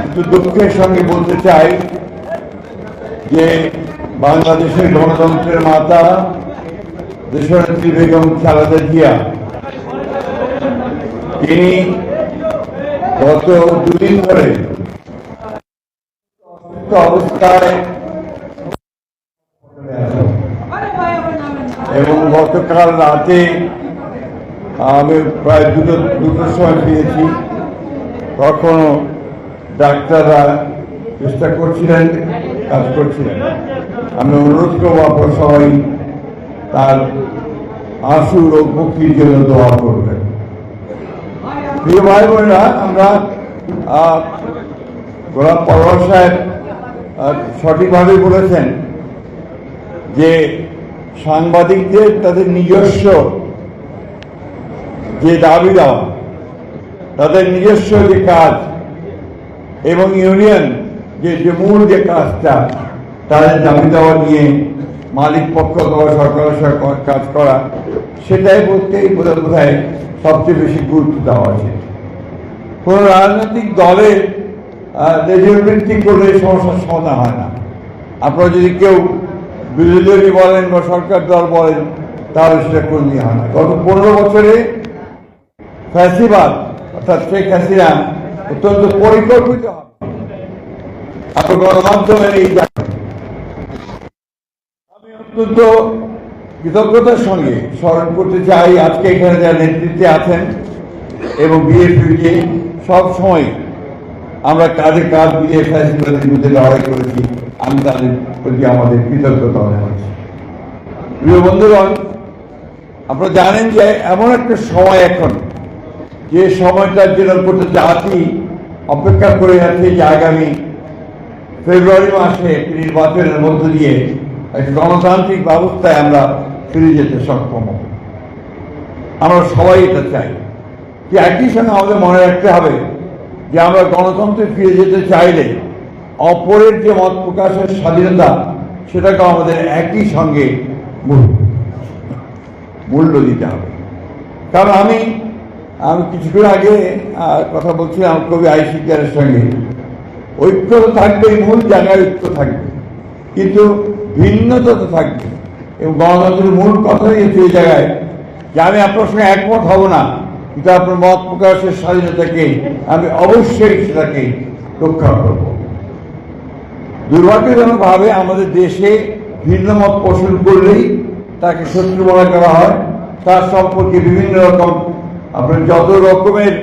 কিন্তু দুঃখের সঙ্গে বলতে চাই যে বাংলাদেশের গণতন্ত্রের মাতা দেশনেত্রী বেগম খালেদা জিয়া। তিনি গত দুদিন ধরে অবস্থায় এবং গতকাল রাতে আমি প্রায় দুটো দুটোর সময় পেয়েছি। তখনও ডাক্তাররা চেষ্টা করছিলেন, কাজ করছিলেন। আমি অনুরোধ করব আপনার সবাই তার আশু রোগ মুক্তির জন্য দোয়া করবেন। প্রিয় ভাই বোনেরা, আমরা গোলাপ পরোয়ার সাহেব সঠিকভাবে বলেছেন যে সাংবাদিকদের তাদের নিজস্ব যে দাবি দেওয়া, তাদের নিজস্ব যে কাজ এবং ইউনিয়ন যে যে মূল যে কাজটা তাদের দাবি দেওয়া নিয়ে মালিক পক্ষ অথবা সরকারের ক- কাজ করা, সেটাই বলতেই বোধ বোধহয় সবচেয়ে বেশি গুরুত্ব দেওয়া উচিত কোনো রাজনৈতিক দলের রেডিওবৃত্তি করলে সমস্যার সমাধান হয় না। আপনারা যদি কেউ বিরোধী দলই বলেন বা সরকার দল বলেন, তাহলে সেটা করে নিয়ে হয় না। গত পনেরো বছরে ফ্যাসিবাদ, অর্থাৎ শেখ হাসিনা অত্যন্ত পরিকল্পিত হবে। আপনার গণমাধ্যমের এই আমি অত্যন্ত কৃতজ্ঞতার সঙ্গে স্মরণ করতে চাই আজকে এখানে যারা নেতৃত্বে আছেন এবং বিএনপিকে সব সময় আমরা কাজে কাজ মিলিয়ে ফ্যাসিবাদের বিরুদ্ধে লড়াই করেছি, আমি তাদের প্রতি আমাদের কৃতজ্ঞতা জানাচ্ছি। প্রিয় বন্ধুগণ, আপনারা জানেন যে এমন একটা সময় এখন যে সময়টার জন্য গোটা জাতি অপেক্ষা করে আছে যে আগামী ফেব্রুয়ারি মাসে নির্বাচনের মধ্য দিয়ে একটি গণতান্ত্রিক ব্যবস্থায় আমরা ফিরে যেতে সক্ষম হব। আমরা সবাই এটা চাই। যে একই সঙ্গে আমাদের মনে রাখতে হবে যে আমরা গণতন্ত্রে ফিরে যেতে চাইলে অপরের যে মত প্রকাশের স্বাধীনতা, সেটাকে আমাদের একই সঙ্গে মূল- মূল্য দিতে হবে। কারণ আমি আমি কিছুক্ষণ আগে কথা বলছিলাম কবি আইসিকারের সঙ্গে। ঐক্য তো থাকবেই মূল জায়গায় ঐক্য থাকবে। কিন্তু ভিন্নতা তো থাকবে। এবং গণতন্ত্রের মূল কথাই হচ্ছে এই জায়গায় যে আমি আপনার সঙ্গে একমত হব না, কিন্তু আপনার মত প্রকাশের স্বাধীনতাকে আমি অবশ্যই সেটাকে রক্ষা করব। দুর্ভাগ্যজনকভাবে আমাদের দেশে ভিন্ন মত পোষণ করলেই তাকে শত্রু মনে করা হয়। তার সম্পর্কে বিভিন্ন রকম আপনার যত রকমের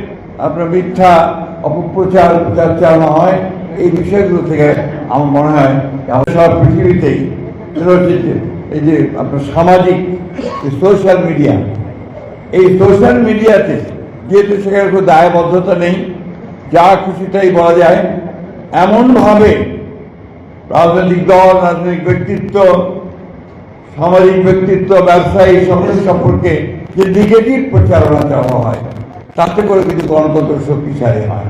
আপনার মিথ্যা, অপপ্রচার, প্রচার চালানো হয়, এই বিষয়গুলো থেকে আমার মনে হয় আমাদের সারা পৃথিবীতেই এই যে আপনার সামাজিক সোশ্যাল মিডিয়া এই সোশ্যাল মিডিয়াতে যেহেতু সেখানে কোনো দায়বদ্ধতা নেই, যা খুশি তাই বলা যায়, এমনভাবে রাজনৈতিক দল, রাজনৈতিক ব্যক্তিত্ব সামাজিক ব্যক্তিত্ব ব্যবসায়ী সকল সম্পর্কে যে নেগেটিভ প্রচারণা চাওয়া হয়, তাতে করে কিন্তু গণতন্ত্র শক্তিশালী হয়।